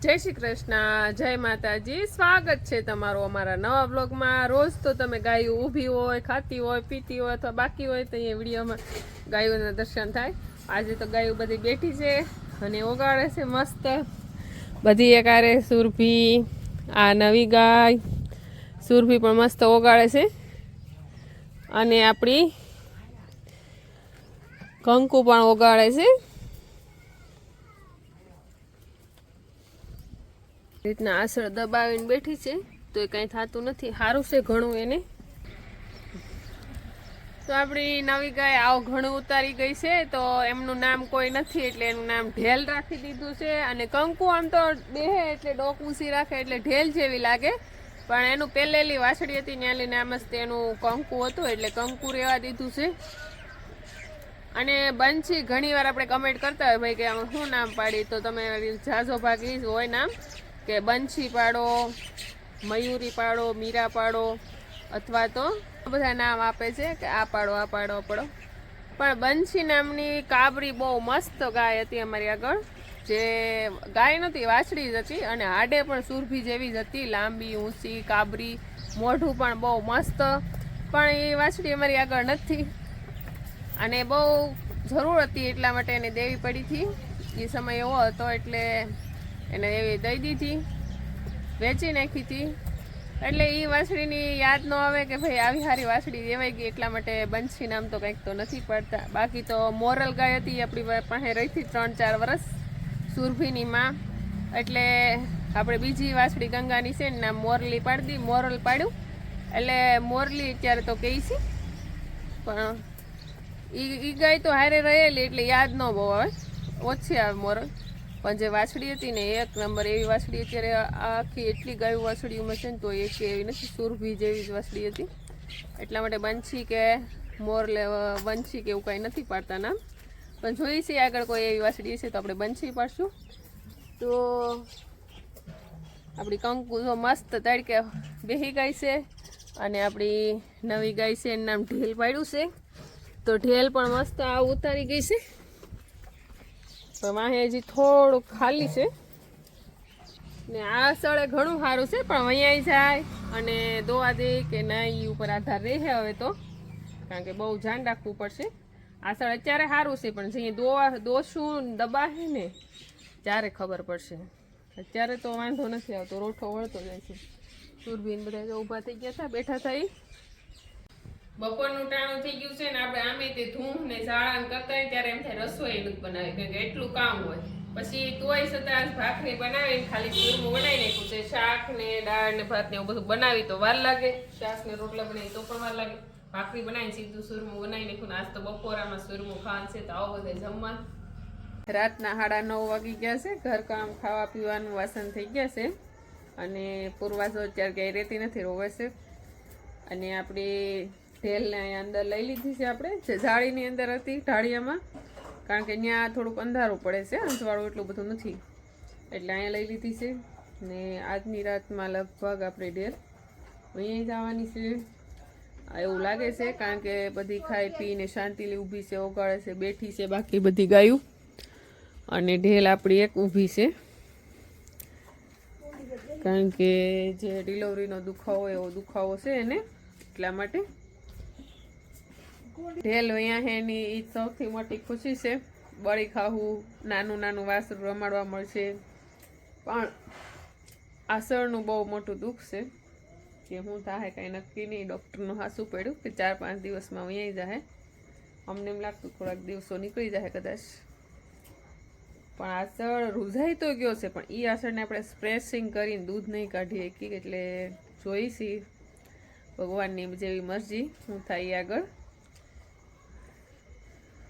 જય શ્રી કૃષ્ણ, જય માતાજી. સ્વાગત છે તમારું અમારા નવા બ્લોગમાં રોજ તો તમે ગાયો ઊભી હોય, ખાતી હોય, પીતી હોય અથવા બાકી હોય તો અહીંયા વિડીયોમાં ગાયોના દર્શન થાય. આજે તો ગાયો બધી બેઠી છે અને ઓગાળે છે મસ્ત. બધી એકારે સુરભી, આ નવી ગાય. સુરભી પણ મસ્ત ઓગાળે છે. અને આપણી કંકુ પણ ઓગાળે છે. રીતના આસળ દબાવીને બેઠી છે તો એ કાંઈ થતું નથી. સારું છે ઘણું એને. તો આપણી નવી ગાય આવ ઘણું ઉતારી ગઈ છે, તો એમનું નામ કોઈ નથી, એટલે એનું નામ ઢેલ રાખી દીધું છે. અને કંકુ આમ તો દેહે એટલે ડોક ઊંચી રાખે એટલે ઢેલ જેવી લાગે. પણ એનું પહેલેલી વાછડી હતી, ન્યાલી નામ જ તેનું કંકુ હતું, એટલે કંકુ રહેવા દીધું છે. અને બંછી ઘણીવાર આપણે કમેન્ટ કરતા હોય, ભાઈ કે શું નામ પાડી? તો તમે ઝાઝો ભાગ હોય નામ. કે બંછી પાડો, મયુરી પાડો, મીરા પાડો, અથવા તો બધા નામ આપે છે કે આ પાડો આ પાડો પડો. પણ બંછી નામની કાબરી બહુ મસ્ત ગાય હતી અમારી આગળ. જે ગાય નહોતી, વાછડી જ હતી અને હાડે પણ સુરભી જેવી જ હતી. લાંબી, ઊંચી, કાબરી, મોઢું પણ બહુ મસ્ત. પણ એ વાછડી અમારી આગળ નથી. અને બહુ જરૂર હતી એટલા માટે એને દેવી પડી હતી. એ સમય એવો હતો એટલે એને એવી દઈ દીધી, વેચી નાખી હતી. એટલે એ વાંસળીની યાદ ન આવે કે ભાઈ આવી સારી વાંસળી દેવાઈ ગઈ, એટલા માટે બંશી નામ તો કંઈક તો નથી પડતા. બાકી તો મોરલ ગાય હતી આપણી પાસે રહી હતી ત્રણ ચાર વર્ષ સુરભીની માં એટલે આપણે બીજી વાંસળી ગંગાની છે ને મોરલી પાડી મોરલ પાડ્યું. એટલે મોરલી અત્યારે તો કહી છે, પણ એ ગાય તો હારે રહેલી, એટલે યાદ ન બહુ આવે. ઓછી આવે મોરલ. પણ જે વાછડી હતી ને, એક નંબર એવી વાછડી અત્યારે આખી એટલી ગાયું વાછડીઓમાં છે ને, તો એક એવી નથી, સુરભી જેવી જ વાછડી હતી. એટલા માટે બંછી કે મોર લે બંછી કે એવું કાંઈ નથી પાડતા નામ. પણ જોઈએ છે આગળ કોઈ એવી વાછડી છે તો આપણે બંછી પાડશું. તો આપણી કંકુ જો મસ્ત તડકે બેહી ગઈ છે અને આપણી નવી ગાય છે, એનું નામ ઢેલ પાડ્યું છે. તો ઢેલ પણ મસ્ત આ ઉતારી ગઈ છે. પણ વાહે હજી થોડુંક ખાલી છે. ને આ સ્થળે ઘણું સારું છે, પણ અહીંયા જાય અને દોવા દે કે ના એ ઉપર આધાર રહે હવે તો. કારણ કે બહુ ધ્યાન રાખવું પડશે. આ સ્થળ અત્યારે સારું છે, પણ જે દોવા, દોશું દબાશે ને, ત્યારે ખબર પડશે. અત્યારે તો વાંધો નથી આવતો, રોઠો વળતો જાય છે. સુરભીન બધા ઊભા થઈ ગયા હતા, બેઠા થઈ બપોરનું ટાણું થઈ ગયું છે ને આપણે આમે તે ધૂમ ને શાળા કરતા ત્યારે એમ થાય રસોઈ નથી બનાવી, કારણ કે એટલું કામ હોય. પછી તોય છતાં ભાખરી બનાવીને ખાલી ચૂરમું બનાવી નાખ્યું છે, શાક ને દાળ ને ભાત ને એવું બધું બનાવી તો વાર લાગે. શાક ને રોટલા બનાવી તો પણ વાર લાગે. ભાખરી બનાવીને સીધું સુરમું બનાવી નાખ્યું આજ તો બપોરામાં સુરમું ખાવાનું છે તો આવો બધે જમવાનું. રાતના સાડા નવ વાગી ગયા છે ઘરકામ ખાવા પીવાનું વાસણ થઈ ગયા છે. અને પૂર્વાસો અત્યારે ક્યાંય રહેતી નથી, રોવે છે. અને આપણી ઢેલને અહીંયા અંદર લઈ લીધી છે આપણે. જે જાળીની અંદર હતી ઢાળિયામાં. કારણ કે ત્યાં થોડુંક અંધારું પડે છે અંજવાળું એટલું બધું નથી. એટલે અહીંયા લઈ લીધી છે. ને આજની રાતમાં લગભગ આપણે ઢેર અહીંયા જવાની છે. એવું લાગે છે, કારણ કે બધી ખાઈ પીને શાંતિલી ઊભી છે, ઓગાળે છે, બેઠી છે બાકી બધી ગાયું. અને ઢેલ આપણી એક ઊભી છે. કારણ કે જે ડિલિવરીનો દુખાવો, એવો દુખાવો છે એને એટલા માટે. ઢેલ અહીંયા હેની ઈ સૌથી મોટી ખુશી છે. બળી ખાવું નાનું નાનું વાસરું રમાડવા મળશે. પણ આસળનું બહુ મોટું દુઃખ છે કે હું થાય કાંઈ નક્કી નહીં. ડૉક્ટરનું હાસું પડ્યું કે ચાર પાંચ દિવસમાં અહીંયા જાય અમને એમ લાગતું થોડાક દિવસો નીકળી જાય કદાચ. પણ આસળ રૂઝાઈ તો ગયો છે, પણ એ આસળને આપણે સ્પ્રેસિંગ કરીને દૂધ નહીં કાઢીએ. કે એટલે જોઈશી ભગવાનની જેવી મરજી. હું થાય આગળ.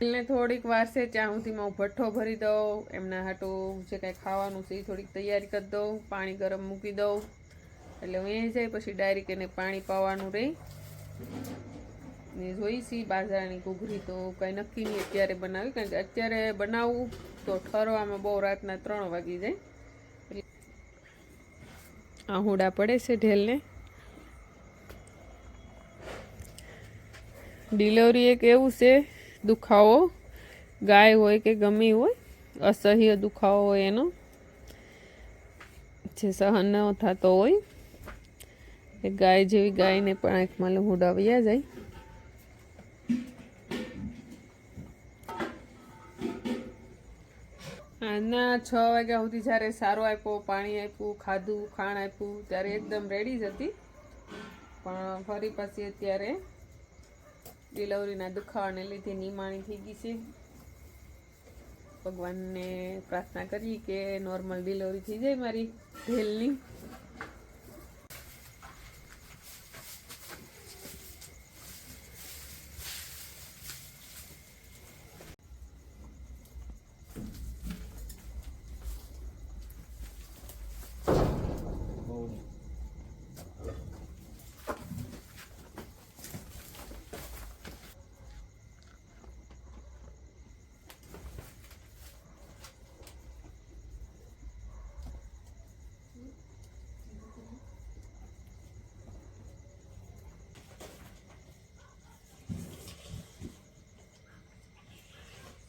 ને થોડીક વાર છે સુધીમાં હું ભઠ્ઠો ભરી દઉં, એમના હાટું જે કાંઈ ખાવાનું છે એ થોડીક તૈયારી કરી દઉં, પાણી ગરમ મૂકી દઉં. એટલે હું એ જાય પછી ડાયરેક્ટ એને પાણી પાવાનું રહી. ને જોઈશી બાજરાની ઘૂઘરી તો કાંઈ નક્કી નહીં અત્યારે બનાવી કારણ કે અત્યારે બનાવવું તો ઠરવામાં બહુ રાતના ત્રણ વાગી જાય. આહુડા પડે છે ઢેલને. ડિલિવરી એક એવું છે દુખાવો, ગાય હોય કે ગમી હોય, અસહ્ય દુખાવો હોય એનો, જે સહન ન થતો હોય, એ ગાય જેવી ગાયને પણ આંખમાં લહુડા જાય. ના છ વાગ્યા સુધી જ્યારે સારો આપ્યો, પાણી આપ્યું, ખાધું, ખાણ આપ્યું, ત્યારે એકદમ રેડી જ હતી. પણ ફરી પછી અત્યારે ડિલિવરીના દુખાવાને લીધે નિમાણી થઈ ગઈ છે. ભગવાનને પ્રાર્થના કરી કે નોર્મલ ડિલિવરી થઈ જાય મારી ઢેલની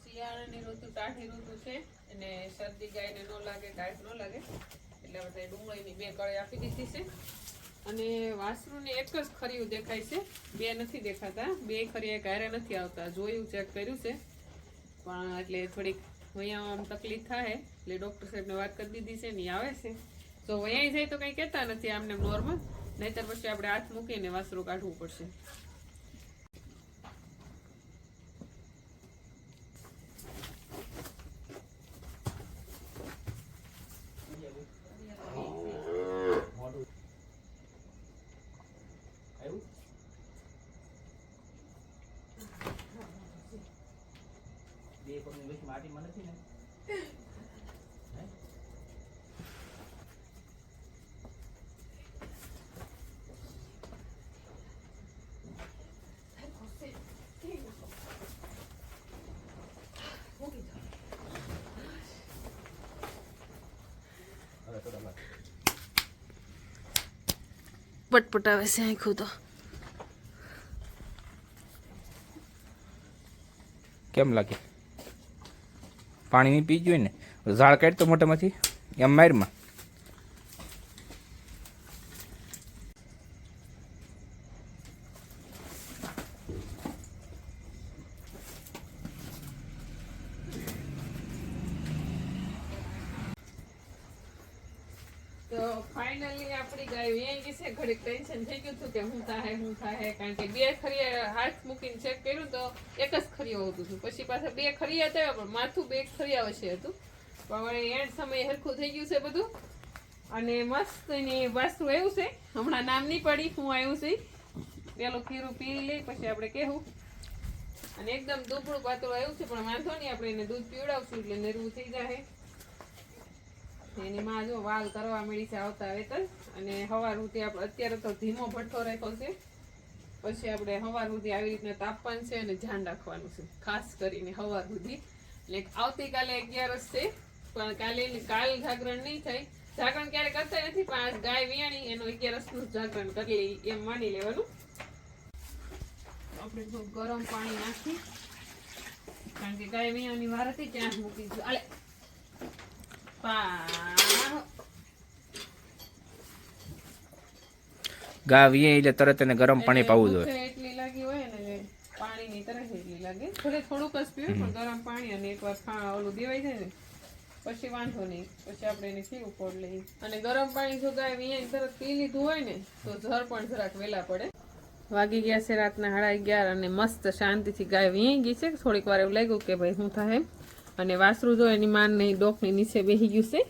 શિયાળાની ઋતુ ટાઢી ઋતુ છે અને શરદી ગાયને ન લાગે કાંઈ ન લાગે. એટલે આપણે ડુંગળીની બે કળી આપી દીધી છે. અને વાસરુને એક જ ખરીયું દેખાય છે. બે નથી દેખાતા. બે ખરીયા ક્યારે નથી આવતા. જોયું, ચેક કર્યું છે. પણ એટલે થોડીક વૈયા આમ તકલીફ થાય. એટલે ડૉક્ટર સાહેબને વાત કરી દીધી છે ને આવે છે. તો વૈયા જાય તો કંઈ કહેતા નથી. આમને નોર્મલ નહીતર પછી આપણે હાથ મૂકીને વાસરું કાઢવું પડશે બે પગની વચ્ચે માટીમાં નથી ને હે? હવે તો તમારે પટપટાવે છે આખું તો કેમ લાગે? પાણી નહીં પી જોઈએ ને? ઝાડ કાઢ તો મોટામાંથી એમ મારમાં તો ફાઇનલી આપણી ગાય વેચાઈ ગઈ છે. ઘડીક ટેન્શન થઈ ગયું હતું કે હું થાય હું થાય, કારણ કે બે ખરીયા હાથ મૂકીને ચેક કર્યું તો એક જ ખરીયો આવતું હતું. પછી પાછા બે ખરીયા થયા પણ માથું બે ખરીયા વચ્ચે હતું. પણ હવે એન્ડ સમય હરખું થઈ ગયું છે બધું. અને મસ્ત એની વાસ્તુ આવ્યું છે. હમણાં નામ નહીં પડી હું આવ્યું છે. પેલું ખીરું પી લઈ પછી આપણે કહેવું. અને એકદમ દુબળું પાતળું આવ્યું છે, પણ વાંધો નહીં, આપણે એને દૂધ પીવડાવશું એટલે નરવું થઈ જાય એની માં જો વાલ કરવા મળી છે આવતા વેતર અને હવાર સુધી આપણે અત્યારે તો ધીમો ભઠ્ઠો રાખ્યો છે. પછી આપણે હવાર સુધી આવી રીતના તાપવાનું છે અને ધ્યાન રાખવાનું છે. ખાસ કરીને હવાર સુધી એટલે આવતીકાલે અગિયારસ છે. પણ કાલે કાલ જાગરણ નહીં થાય. જાગરણ ક્યારે કરતા નથી, પણ આ ગાય વિયાણી એનું અગિયારસનું જાગરણ કરી લઈ એમ માની લેવાનું. આપણે ગરમ પાણી નાખી. કારણ કે ગાય વિયાણી વાર હતી, ત્યાં મૂકી પા ગા વીએ એટલે તરત એને ગરમ પાણી પાવું જોઈએ. એટલી લાગી હોય ને પાણીની તરસ એટલી લાગે. થોડે થોડુંક જ પીવું પણ ગરમ પાણી અને એકવાર ખા ઓલું દેવાઈ જાય ને પછી વાંધો નહીં. પછી આપણે એને પીવું પડ લઈએ. અને ગરમ પાણી જો ગાય વીએ તરત પી લીધું હોય ને તો ઝર પણ જરાક વહેલા પડે. વાગી ગયા છે રાતના સાડા અગિયાર અને મસ્ત શાંતિથી ગાય વીઈ ગઈ છે. થોડીક વાર એવું લાગ્યું કે ભાઈ શું થાય અને વાસરું જો એની માન નહીં, ડોકની નીચે બેસી ગયું છે.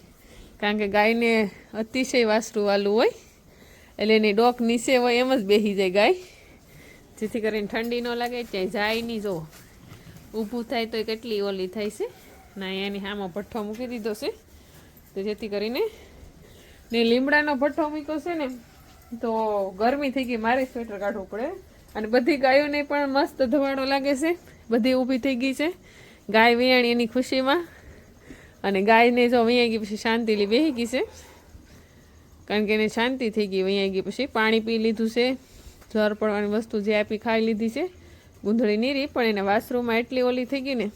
કારણ કે ગાયને અતિશય વાસરું વાલું હોય. એટલે એની ડોક નીચે હોય એમ જ બેસી જાય ગાય. જેથી કરીને ઠંડી ન લાગે ત્યાં જાય નહીં. જો, ઊભું થાય તો કેટલી ઓલી થાય છે. ના એની હામાં ભઠ્ઠો મૂકી દીધો છે. તો જેથી કરીને ને લીમડાનો ભઠ્ઠો મૂક્યો છે ને, તો ગરમી થઈ ગઈ, મારે સ્વેટર કાઢવું પડે. અને બધી ગાયોને પણ મસ્ત ધવાડો લાગે છે. બધી ઊભી થઈ ગઈ છે. ગાય વિયાણી એની ખુશીમાં અને ગાયને જો વૈયા ગઈ પછી શાંતિલી બેહી ગઈ છે. કારણ કે એને શાંતિ થઈ ગઈ વૈયા ગઈ પછી પાણી પી લીધું છે. જર પડવાની વસ્તુ જે આપી ખાઈ લીધી છે. ગુંધળી નીરી, પણ એને વાસરૂમમાં એટલી ઓલી થઈ ગઈ ને,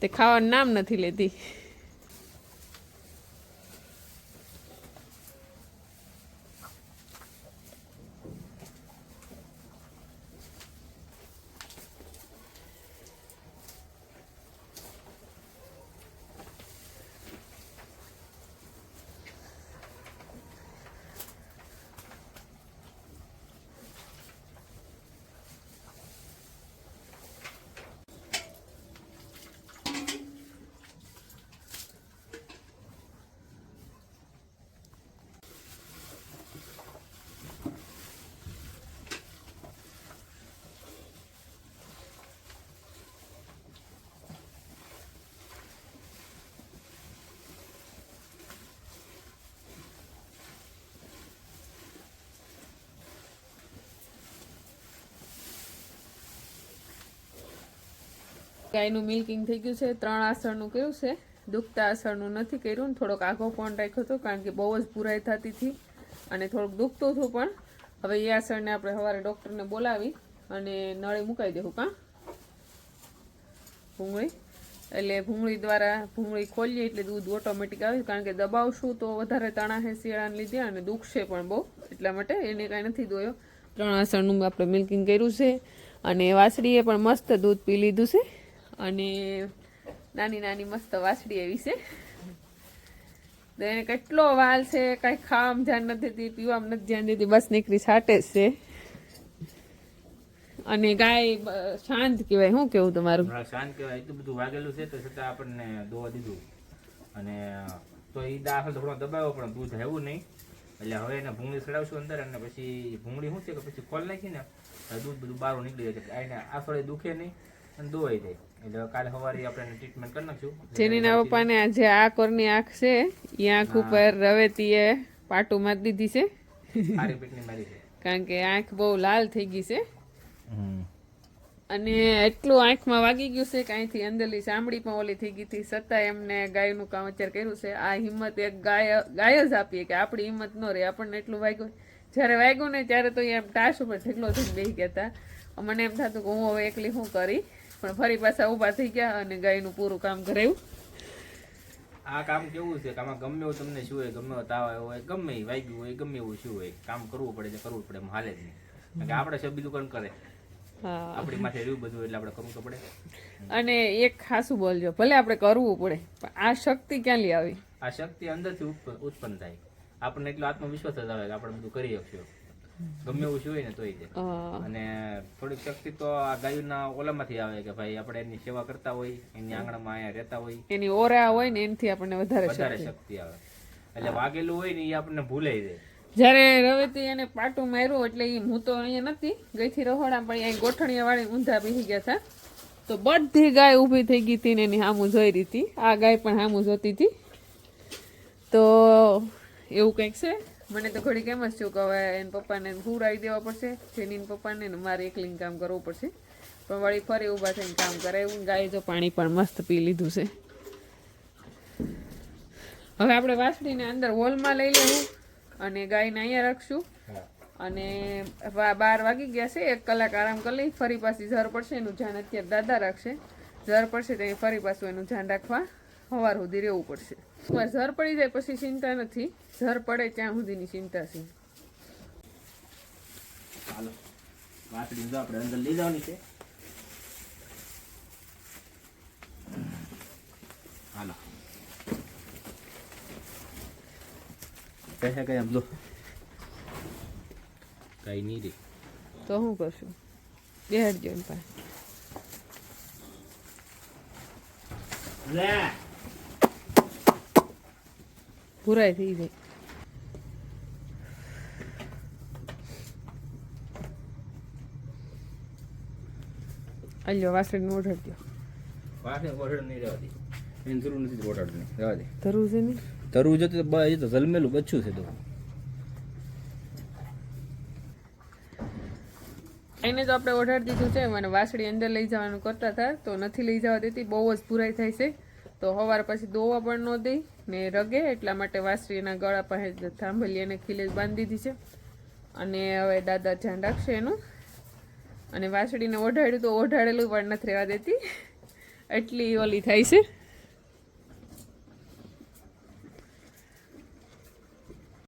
તે ખાવાનું નામ નથી લેતી. ગાયનું મિલ્કિંગ થઈ ગયું છે. ત્રણ આસળનું કર્યું છે? દુખતા આસળનું નથી કર્યું ને થોડોક આઘો પણ રાખ્યો હતો કારણ કે બહુ જ ભૂરાઈ થતી હતી અને થોડુંક દુખતું હતું પણ. હવે એ આસળને આપણે સવારે ડૉક્ટરને બોલાવી અને નળે મુકાઈ દેવું કાં ભૂંગળી? એટલે ભૂંગળી દ્વારા ભૂંગળી ખોલીએ એટલે દૂધ ઓટોમેટિક આવે કારણ કે દબાવશું તો વધારે તણા હે શિયાળાને લીધે અને દુખશે પણ બહુ. એટલા માટે એને કાંઈ નથી દોયો ત્રણ આસણનું આપણે મિલ્કિંગ કર્યું છે અને વાસળીએ પણ મસ્ત દૂધ પી લીધું છે. અને નાની નાની મસ્ત વાછડી એવી છે. તો એને કેટલો વાલ છે, કાંઈ ખાવામાં ધ્યાન નથી દેતી, પીવામાં નથી ધ્યાન દેતી, બસ નીકળી છાટે છે. અને ગાય શાંત કહેવાય, શું કેવું તમારું? શાંત કહેવાય. એટલું બધું વાગેલું છે, તો છતાં આપણને દોવા દીધું. અને, તો એ દાખલ થોડો દબાવ્યો પણ દૂધ આવ્યું નહીં. એટલે હવે એને ભૂંગળી ચડાવશું અંદર અને પછી ભૂંગળી શું છે કે પછી ખોલ નાખીને દૂધ બધું બહાર નીકળી જાય છે. એને આ દુખે નહીં. અને દોવાઈ જાય એટલે કાલે સવારે આપણે ટ્રીટમેન્ટ કરી નાખશું. જેનીના પપ્પાને આજે આ કોરની આંખ છે એ આંખ ઉપર રવેતીએ પાટું મારી દીધી છે. કારણ કે આંખ બહુ લાલ થઈ ગઈ છે. અને એટલું આંખમાં વાગી ગયું છે કે અહીંથી અંદરલી ચામડી પણ ઓલી થઈ ગઈ હતી. છતાં એમને ગાયનું કામ અત્યારે કર્યું છે. આ હિંમત એક ગાય ગાય જ આપીએ કે આપણી હિંમત ન રહે. આપણને એટલું વાગ્યું. જ્યારે વાગ્યું ને ત્યારે તો એમ ટાશ ઉપર ઢેકલો થઈને બેસી ગયા હતા. મને એમ થતું કે હું હવે એકલી શું કરી? પણ ફરી પાછા ઊભા થઈ ગયા અને ગાયનું પૂરું કામ કરાયું. આ કામ કેવું છે? કે આમાં ગમે એવું તમને શું હોય ગમે એવો તાવ આવ્યો હોય ગમે એ વાગ્યું હોય ગમે એવું શું હોય કામ કરવું પડે છે કરવું પડે એમ હાલે જ નહીં. કે આપણે સબ બીજું કોણ કરે આપણી માથે રહ્યું બધું એટલે આપણે કરવું તો પડે. અને એક ખાસું બોલજો ભલે આપણે કરવું પડે પણ આ શક્તિ ક્યાં લઈ આવી? આ શક્તિ અંદરથી ઉત્પ- ઉત્પન્ન થાય. આપણને એટલો આત્મવિશ્વાસ જ આવે કે આપણે બધું કરી શકશું ગમે એવું જોઈએ ને તોય અને થોડીક શક્તિ તો આ ગાયોના ઓલામાંથી આવે કે ભાઈ આપણે એની સેવા કરતા હોય એની આંગણામાં અહીંયા રહેતા હોય. એની ઓરા હોય ને એનાથી આપણને વધારે વધારે શક્તિ. શક્તિ આવે. એટલે વાગેલું હોય ને એ આપણને ભૂલાઈ જાય જ્યારે રવેતી એને પાટું માર્યું એટલે એ હું તો અહીંયા નથી ગઈથી રહોડા પણ અહીં ગોઠણીયા વાળી ઊંધા બેસી ગયા હતા તો બધી ગાય ઊભી થઈ ગઈ હતી ને એની હામું જોઈ રહી હતી. આ ગાય પણ હામું જોતી હતી. તો એવું કંઈક છે? મને તો ઘડી કેમ જ કે હવે એના પપ્પાને હુરાઈ દેવા પડશે જેની પપ્પાને ને મારે એકલીને કામ કરવું પડશે. પણ વળી ફરી ઊભા થઈને કામ કરાવ્યું ગાય જો પાણી પણ મસ્ત પી લીધું છે. હવે આપણે વાસળીને અંદર હોલમાં લઈ લેવું અને ગાયને અહીંયા રાખશું. અને બાર વાગી ગયા છે એક કલાક આરામ કરી લઈ ફરી પાછી ઝર પડશે એનું ધ્યાન અત્યારે દાદા રાખશે. ઝર પડશે ત્યાં ફરી પાછું એનું ધ્યાન રાખવા. સવાર સુધી રહેવું પડશે. એકવાર ઝર પડી જાય પછી ચિંતા નથી. ઝર પડે ત્યાં સુધીની ચિંતા છે. ચાલો વાસળી આપણે અંદર લઈ જવાની છે. હાલો. કઈ કઈ આમ લો કઈ નહીં રે. તો શું કરશું? બેહડજો એમ પાસે લે. ભૂરાઈ થઈ જાય અલ્યો વાસણ ઓઢાડજો વાસળી ઓઢડ નહીં રહેવા દે. એની જરૂર નથી ઓઢડની રહેવા દે. છે તો એ તો જલમેલું બચ્ચું છે તો. એને તો આપણે ઓઢાડી દીધું છે. મને વાસળી અંદર લઈ જવાનું કરતા હતા તો નથી લઈ જવા દેતી. બહુ જ પુરાઈ થાય છે. તો સવાર પછી દોવા પણ ન દઈ ને રગે એટલા માટે વાસરીના ગળા પાસે થાંભલી અને ખીલે જ બાંધી દીધી છે. અને હવે દાદા ધ્યાન રાખશે એનું. અને વાસળીને ઓઢાડ્યું તો ઓઢાડેલું પણ નથી રહેવા દેતી. એટલી ઓલી થાય છે.